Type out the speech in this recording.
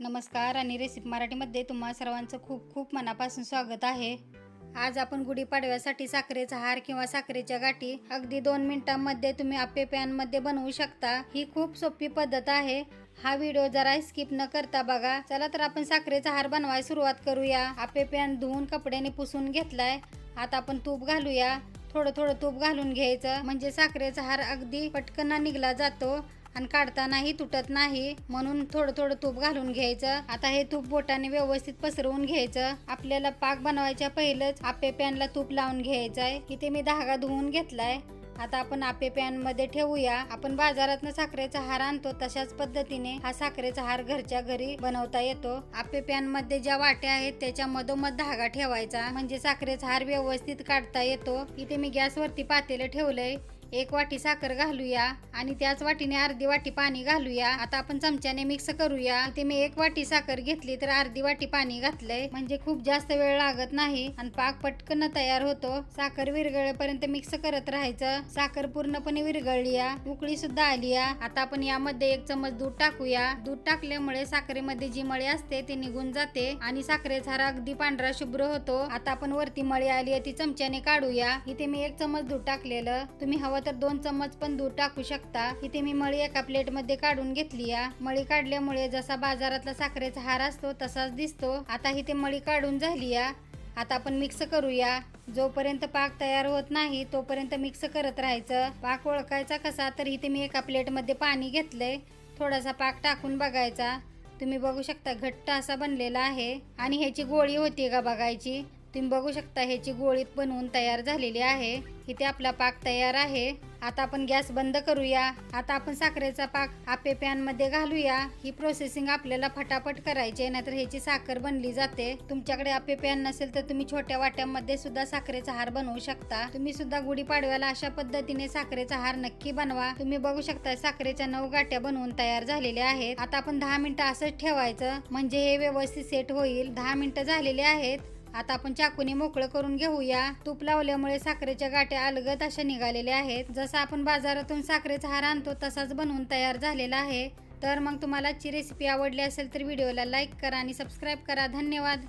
नमस्कार आणि रेसिपी मराठीमध्ये तुम्हा सर्वांचं खूप खूप मनापासून स्वागत आहे. आज आपण गुढीपाडव्यासाठी साखरेचा हार किंवा साखरेच्या गाठी अगदी दोन मिनिटांमध्ये तुम्ही आपे पॅनमध्ये बनवू शकता. ही खूप सोपी पद्धत आहे. हा व्हिडिओ जरा स्किप न करता बघा. चला तर आपण साखरेचा हार बनवायला सुरुवात करूया. आपे पॅन धुवून कपड्याने पुसून घेतलाय. आता आपण तूप घालूया. थोडं थोडं तूप घालून घ्यायचं. म्हणजे साखरेचा हार अगदी पटकन निघला जातो. आणि काढतानाही तुटत नाही. म्हणून थोडं थोडं तूप घालून घ्यायचं. आता हे तूप बोटाने व्यवस्थित पसरवून घ्यायचं. आपल्याला पाक बनवायच्या पहिलंच आपे पॅनला तूप लावून घ्यायचं आहे इथे मी धागा धुवून घेतलाय. आता आपण आपे पॅनमध्ये ठेवूया. आपण बाजारातनं साखरेचा हार आणतो तशाच पद्धतीने. हा साखरेचा हार घरच्या घरी बनवता येतो. आपे पॅनमध्ये ज्या वाट्या आहेत त्याच्या मधोमध धागा ठेवायचा. म्हणजे साखरेचा हार व्यवस्थित काढता येतो. इथे मी गॅसवरती पातेलं ठेवलंय. एक वाटी साखर घालूया आणि त्याच वाटीने अर्धी वाटी पाणी घालूया. आता आपण चमच्याने मिक्स करूया. ते मी एक वाटी साखर घेतली तर अर्धी वाटी पाणी घातलंय. म्हणजे खूप जास्त वेळ लागत नाही आणि पाक पटकन तयार होतो. साखर विरघळेपर्यंत मिक्स करत राहायचं. साखर पूर्णपणे विरघळलीया. उकळी सुद्धा आलीया. आता आपण यामध्ये एक चमच दूध टाकूया. दूध टाकल्यामुळे साखरेमध्ये जी मळी असते ती निघून जाते आणि साखरेचा हार अगदी पांढरा शुभ्र होतो. आता आपण वरती मळी आली ती चमच्याने काढूया. इथे मी एक चमच दूध टाकलेलं. तुम्ही हवं तर दोन चम्मच पण दूध टाकू शकता. इथे मी मळी एका प्लेटमध्ये काढून घेतली या. मळी काढल्यामुळे जसा बाजारातला साखरेचा हार असतो तसाच दिसतो. आता इथे मळी काढून झाली या. आता आपण मिक्स करूया. जोपर्यंत पाक तयार होत नाही तोपर्यंत मिक्स करत राहायचं. पाक ओळखायचा कसा तर इथे मी एका प्लेटमध्ये पाणी घेतलंय. थोडासा पाक टाकून बघायचा. तुम्ही बघू शकता घट्ट असा बनलेला आहे. आणि ह्याची गोळी होती का बघायची? तुम्ही बघू शकता ह्याची गोळी बनवून तयार झालेली आहे. इथे आपला पाक तयार आहे. आता आपण गॅस बंद करूया. आता आपण साखरेचा पाक आपे पॅनमध्ये घालूया. ही प्रोसेसिंग आपल्याला फटाफट करायची आहे नाहीतर ह्याची साखर बनली जाते. तुमच्याकडे आप्पे पॅन नसेल तर तुम्ही छोट्या वाट्यांमध्ये सुद्धा साखरेचा हार बनवू शकता. तुम्ही सुद्धा गुढी पाडव्याला अशा पद्धतीने साखरेचा हार नक्की बनवा. तुम्ही बघू शकता साखरेच्या नऊ गाठ्या बनवून तयार झालेल्या आहेत. आता आपण दहा मिनिटं असंच ठेवायचं. म्हणजे हे व्यवस्थित सेट होईल. दहा मिनिटं झालेले आहेत. आता आपण चाकूने मोकळं करून घेऊया. तूप लावल्यामुळे साखरेच्या गाठ्या अलगद अशा निघालेल्या आहेत. जसं आपण बाजारातून साखरेचा हार आणतो तसाच बनवून तयार झालेला आहे. तर मग तुम्हाला आजची रेसिपी आवडली असेल तर व्हिडिओला लाईक करा आणि सबस्क्राईब करा. धन्यवाद.